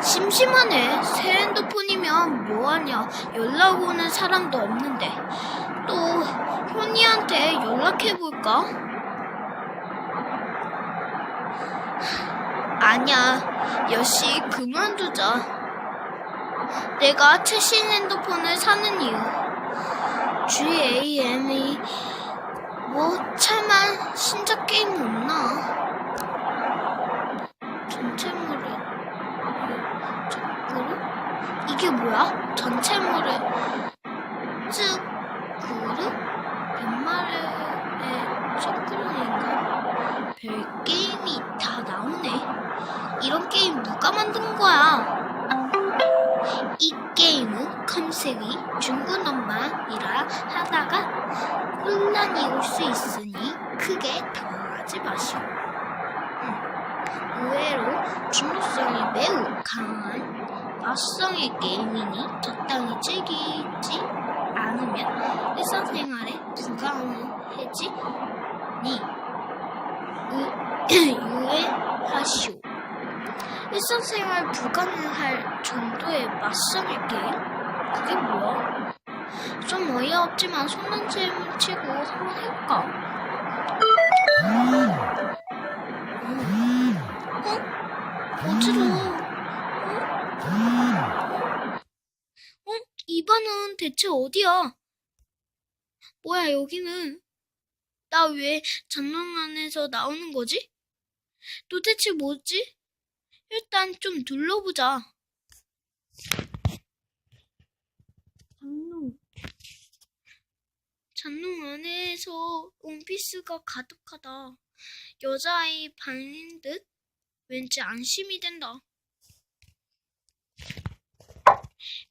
심심하네. 새 핸드폰이면 뭐하냐. 연락 오는 사람도 없는데. 또 현이한테 연락해볼까? 아니야. 여시 그만두자. 내가 최신 핸드폰을 사는 이유. GAM이 뭐 차만 신작 게임 없나? 전체물에 그룹? 이게 뭐야? 즉 그룹? 연말에 쭈그룹인가? 별 게임이 다 나오네. 이런 게임 누가 만든 거야? 이 게임은 컨셉이 중국 엄마이라 하다가 혼란이 올 수 있으니 크게 당황하지 마시오. 음, 의외로 중독성이 매우 맛성의 게임이니 적당히 즐기지 않으면 일상생활에 불가능해지니 의- 유의하시오. 일상생활 불가능할 정도의 맞성의 게임? 그게 뭐야? 좀 어이없지만 손난질문 치고 한번 해볼까? 어? 어지러워. 어? 어? 이 반은 대체 어디야? 뭐야, 여기는? 나 왜 장롱 안에서 나오는 거지? 도대체 뭐지? 일단 좀 둘러보자. 장롱. 장롱 안에서 원피스가 가득하다. 여자아이 방인 듯? 왠지 안심이 된다.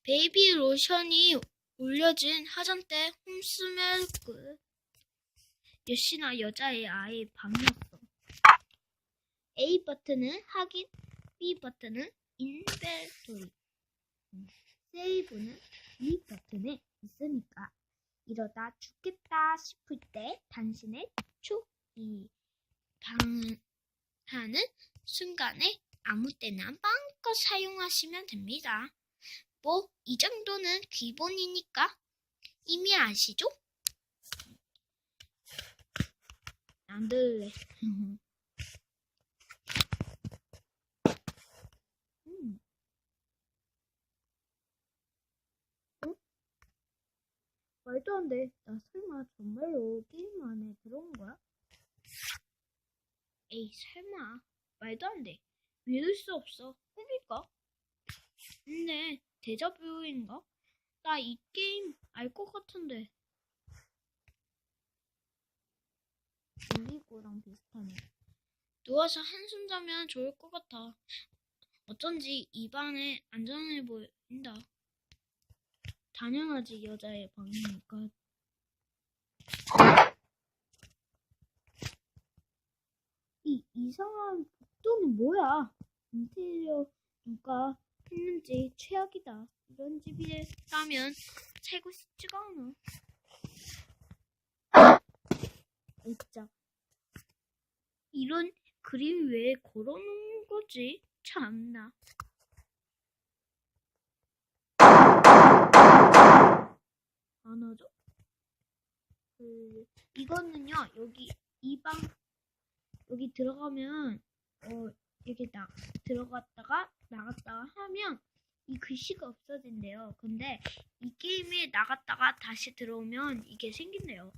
베이비 로션이 올려진 화장대 홈스멜크. 역시나 여자의 아이 방이었어. A 버튼은 확인, B 버튼은 인벤토리, 세이브는 E 버튼에 있으니까 이러다 죽겠다 싶을 때 당신의 초이 방하는 순간에 아무 때나 마음껏 사용하시면 됩니다. 뭐 이 정도는 기본이니까 이미 아시죠? 안 들래. 음. 응? 말도 안 돼. 나 설마 정말로 게임 안에 들어온 거야? 에이, 설마. 말도 안 돼. 믿을 수 없어. 꿈일까? 데자뷰인가? 나 이 게임 알 것 같은데. 우리고랑 비슷하네. 누워서 한숨 자면 좋을 것 같아. 어쩐지 입안에 안전해 보인다. 당연하지 여자의 방이니까. 이 이상한 복도는 뭐야? 인테리어 누가 했는지 최악이다. 이런 집이라면 살고 싶지가 않아. 진짜 이런 그림 왜 걸어놓은 거지? 참나. 안 하죠? 그, 이거는요, 여기, 이 방, 여기 들어가면, 어, 나, 들어갔다가, 나갔다가 하면, 이 글씨가 없어진대요. 근데, 이 게임에 나갔다가 다시 들어오면, 이게 생긴대요.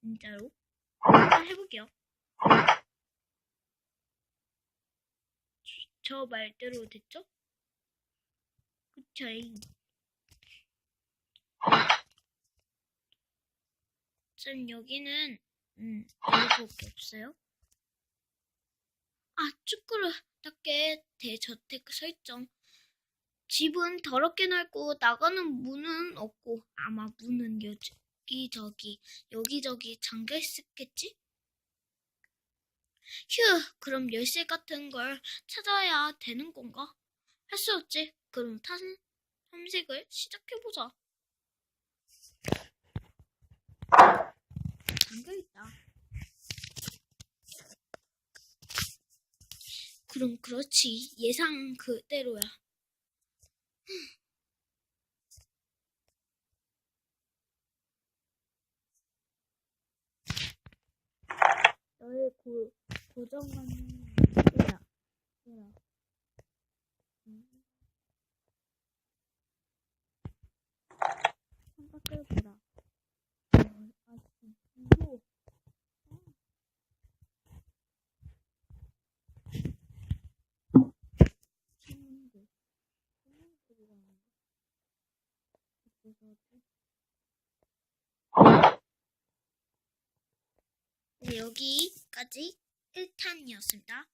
진짜로. 한번 해볼게요. 저 말대로 됐죠? 그쵸?잉. 전 여기는 음 이거밖에 없어요. 아 쭈꾸루 답게 대저택 설정. 집은 더럽게 넓고 나가는 문은 없고 아마 문은 여기저기 여기저기 잠겨 있었겠지? 휴, 그럼 열쇠 같은 걸 찾아야 되는 건가? 할 수 없지. 그럼 탐, 탐색을 시작해보자. 잠겨있다. 그럼 그렇지. 예상 그대로야. 너의 고, 고정관념은 이거야. 이거야. 음. 창밖을 보라. 어, 아, 이거. 친구들. 친구들이랑 그래서 네, 여기까지 1탄이었습니다.